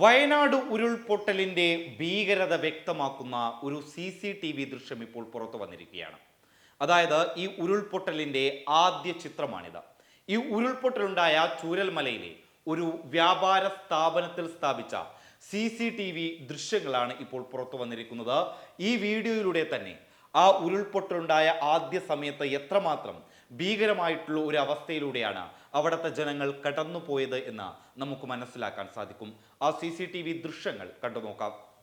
വയനാട് ഉരുൾപൊട്ടലിന്റെ ഭീകരത വ്യക്തമാക്കുന്ന ഒരു സി സി ടി വി ദൃശ്യം ഇപ്പോൾ പുറത്തു വന്നിരിക്കുകയാണ്. അതായത് ഈ ഉരുൾപൊട്ടലിന്റെ ആദ്യ ചിത്രമാണിത്. ഈ ഉരുൾപൊട്ടലുണ്ടായ ചൂരൽമലയിലെ ഒരു വ്യാപാര സ്ഥാപനത്തിൽ സ്ഥാപിച്ച സി സി ടി വി ദൃശ്യങ്ങളാണ് ഇപ്പോൾ പുറത്തു വന്നിരിക്കുന്നത്. ഈ വീഡിയോയിലൂടെ തന്നെ ആ ഉരുൾപൊട്ടലുണ്ടായ ആദ്യ സമയത്ത് എത്രമാത്രം ഭീകരമായിട്ടുള്ള ഒരു അവസ്ഥയിലൂടെയാണ് അവിടുത്തെ ജനങ്ങൾ കടന്നുപോയത് എന്ന് നമുക്ക് മനസ്സിലാക്കാൻ സാധിക്കും. ആ സി ദൃശ്യങ്ങൾ കണ്ടു നോക്കാം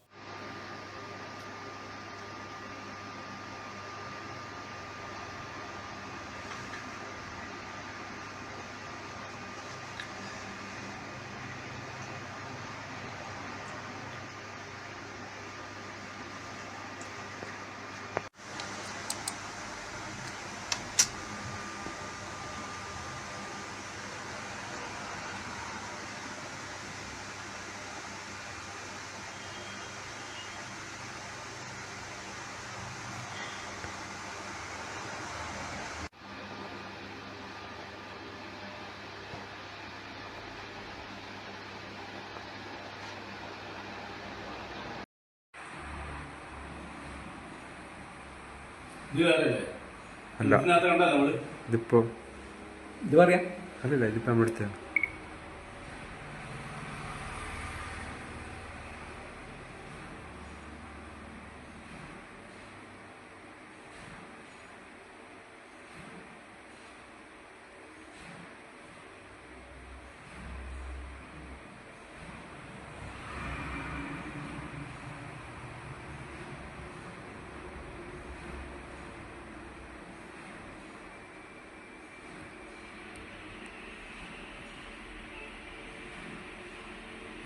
അല്ല. ഇതിപ്പോ ഇത് പറയാം. അല്ലല്ല ഇതിപ്പോ നമ്മുടെ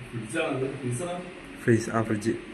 അടുത്ത് ഫ്രിഡ്ജാണത്. ഫ്രീസറാ? ഫ്രീസ് ആ ഫ്രിഡ്ജ്